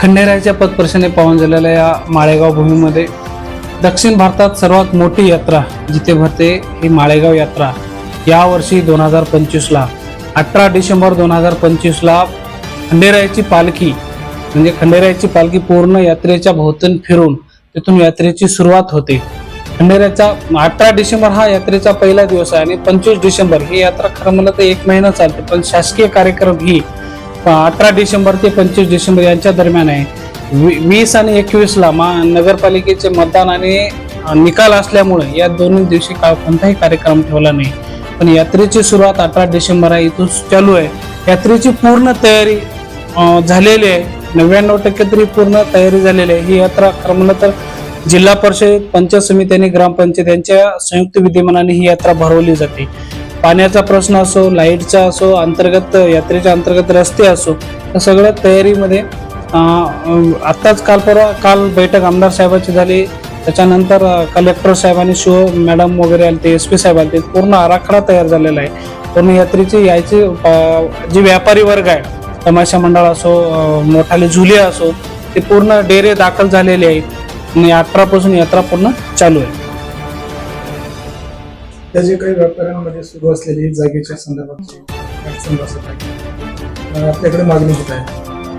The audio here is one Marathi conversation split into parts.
खंडेरायाच्या पदपर्शने पावन झालेल्या या माळेगाव भूमीमध्ये दक्षिण भारतात सर्वात मोठी यात्रा जिथे भरते ही माळेगाव यात्रा. यावर्षी दोन हजार पंचवीसला अठरा डिसेंबर दोन हजार पंचवीसला खंडेरायाची पालखी म्हणजे खंडेरायाची पालखी पूर्ण यात्रेच्या भोवतून फिरून तिथून यात्रेची सुरुवात होते. खंडेरायाचा अठरा डिसेंबर हा यात्रेचा पहिला दिवस आहे आणि पंचवीस डिसेंबर ही यात्रा खरं म्हणलं तर एक महिना चालते पण शासकीय कार्यक्रम ही अठरा डिसेंबर ते पंचवीस डिसेंबर यांच्या दरम्यान आहे. वी- वीस आणि एकवीसला मा नगरपालिकेचे मतदान आणि निकाल असल्यामुळे या दोन्ही दिवशी का कोणताही कार्यक्रम ठेवला नाही. पण यात्रेची सुरुवात अठरा डिसेंबर आहे इथून चालू आहे. यात्रेची पूर्ण तयारी झालेली आहे. नव्याण्णव टक्के तरी पूर्ण तयारी झालेली आहे. ही यात्रा खरं तर जिल्हा परिषद पंचायत समिती आणि ग्रामपंचायत यांच्या संयुक्त विद्यमानाने ही यात्रा भरवली जाते. पाण्याचा प्रश्न असो लाईटचा असो अंतर्गत यात्रेच्या अंतर्गत रस्ते असो या सगळ्या तयारीमध्ये आत्ताच काल परवा काल बैठक आमदार साहेबाची झाली. त्याच्यानंतर कलेक्टर साहेबांनी शिव मॅडम वगैरे आले ते एस पी साहेब आले ते पूर्ण आराखडा तयार झालेला आहे. पूर्ण यात्रेची यायची जी व्यापारी वर्ग आहे तमाशा मंडळ असो मोठाले झुले असो ते पूर्ण डेरे दाखल झालेले आहेत. आणि अठरापासून यात्रा पूर्ण चालू आहे. त्या जे काही व्यापाऱ्यांमध्ये सुरू असलेली जागेच्या संदर्भातची अडचण बसत आहे आपल्याकडे मागणी होत आहे.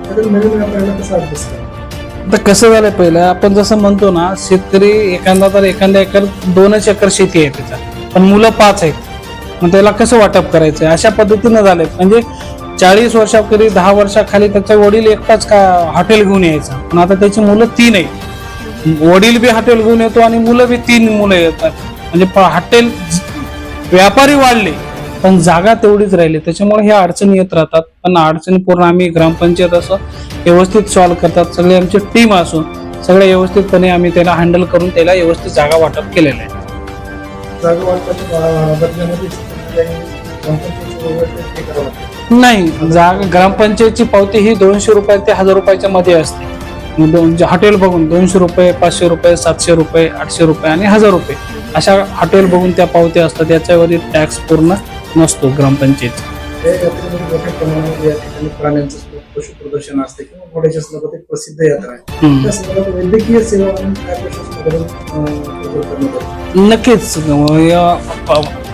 त्याकडे नवीन व्यापाऱ्याला कसा अभ्यास करा आता कसं झालं पहिलं आपण जसं म्हणतो ना शेतकरी एखादा तर एखाद्या एकर दोनच एकर शेती आहे त्याचा पण मुलं पाच आहेत. मग त्याला कसं वाटप करायचं? अशा पद्धतीनं झालंय. म्हणजे चाळीस वर्षापूर्वी दहा वर्षाखाली त्याचा वडील एकटाच का हॉटेल घेऊन यायचा. पण आता त्याची मुलं तीन आहेत. वडील बी हॉटेल घेऊन येतो आणि मुलं बी तीन मुलं येतात. म्हणजे प- हॉटेल व्यापारी वाढले. पण जागा तेवढीच राहिली. त्याच्यामुळे ह्या अडचणी येत राहतात. पण अडचणी पूर्ण आम्ही ग्रामपंचायत असं व्यवस्थित सॉल्व्ह करतात. सगळे आमची टीम असो सगळे व्यवस्थितपणे आम्ही त्याला हँडल करून त्याला व्यवस्थित जागा वाटप केलेलं आहे. नाही जागा ग्रामपंचायतची पावती ही दोनशे रुपये ते हजार रुपयाच्या मध्ये असते. दोन जे हॉटेल बघून दोनशे रुपये पाचशे रुपये सातशे रुपये आठशे रुपये आणि हजार रुपये. अशा हॉटेल बघून त्या पावत्या असतात याच्यावरील टॅक्स पूर्ण नसतो ग्रामपंचायत या यात्रेमध्ये मोठ्या प्रमाणात या ठिकाणी प्राण्यांचं स्व- पशु प्रदर्शन असते किंवा घोड्याच्या संदर्भात एक प्रसिद्ध यात्रा आहे. त्या संदर्भात वैद्यकीय सेवा म्हणून काय प्रशासनाकडून अं, प्रकल्प करण्यात आले? नक्कीच.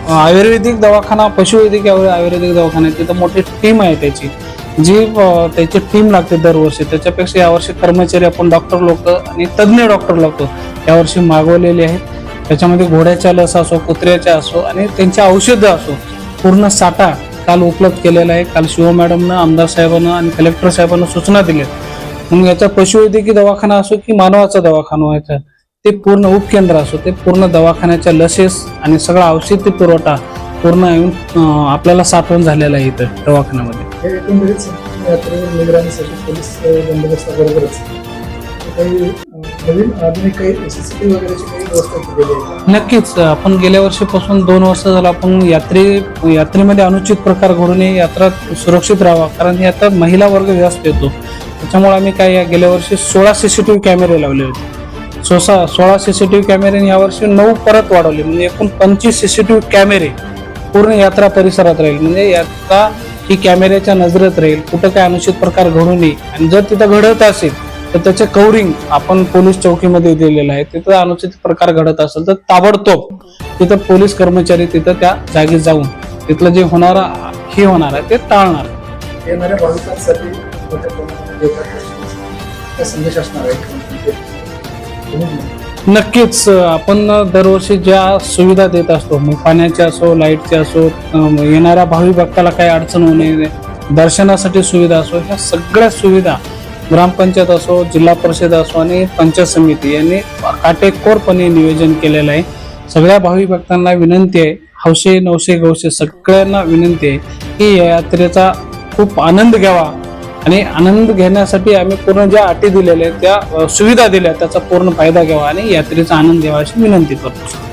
आयुर्वेदिक दवाखाना पशुवैद्यकीय आयु- आयुर्वेदिक दवाखाना तिथं मोठी टीम आहे त्याची. जी त्याची टीम लागते दरवर्षी. त्याच्यापेक्षा यावर्षी कर्मचारी आपण डॉक्टर लोक आणि तज्ज्ञ डॉक्टर लोक यावर्षी मागवलेले आहेत. त्याच्यामध्ये घोड्याच्या लस असो कुत्र्याच्या असो आणि त्यांच्या औषधं असो पूर्ण साठा काल उपलब्ध केलेला आहे. काल शिव मॅडमनं आमदार साहेबांना आणि कलेक्टर साहेबांना सूचना दिल्या. मग याचा पशुवैद्यकीय दवाखाना असो की मानवाचा दवाखाना व्हायचा ते पूर्ण उपकेंद्र असो ते पूर्ण दवाखान्याच्या लसेस आणि सगळा औषधी पुरवठा पूर्ण येऊन आपल्याला साठवण झालेला आहे इथं दवाखान्यामध्ये. नवीन आधुनिक काही सीसीटीव्ही वगैरेची काही व्यवस्था केलेली आहे नक्कीच आपण गेल्या वर्षीपासून दोन वर्ष झालं आपण यात्रे यात्रेमध्ये अनुचित प्रकार घडू नये यात्रा सुरक्षित राहावा कारण यात्रा आता महिला वर्ग जास्त येतो. त्याच्यामुळे आम्ही काय या गेल्या वर्षी सोळा सीसीटीव्ही कॅमेरे लावले होते. सोसा सोळा सी सी टी व्ही कॅमेरे यावर्षी नऊ परत वाढवले म्हणजे एकूण पंचवीस सी सी टी व्ही कॅमेरे पूर्ण यात्रा परिसरात राहील. म्हणजे यात्रा ही कॅमेऱ्याच्या नजरेत राहील कुठं काय अनुचित प्रकार घडू नये आणि जर तिथं घडत असेल तर त्याचे कव्हरिंग आपण पोलीस चौकीमध्ये दिलेलं आहे. तिथं अनुचित प्रकार घडत असेल तर ताबडतोब तिथं पोलीस कर्मचारी तिथं त्या जागी जाऊन तिथलं जे होणार हे होणार आहे ते टाळणार. नक्कीच आपण दरवर्षी ज्या सुविधा देत असतो मग पाण्याच्या असो लाईटच्या असो येणाऱ्या भावी भक्ताला काही अडचण होऊ नये दर्शनासाठी सुविधा असो ह्या सगळ्या सुविधा ग्रामपंचायत असो जिल्हा परिषद असो आणि पंचायत समिती यांनी काटेकोरपणे नियोजन केलेलं आहे. सगळ्या भावी भक्तांना विनंती आहे हौशे नवशे गवशे सगळ्यांना विनंती आहे की या यात्रेचा खूप आनंद घ्यावा आणि आनंद घेण्यासाठी आम्ही पूर्ण ज्या अटी दिलेल्या आहेत त्या सुविधा दिल्या त्याचा पूर्ण फायदा घ्यावा आणि यात्रेचा आनंद घ्यावा अशी विनंती करतो.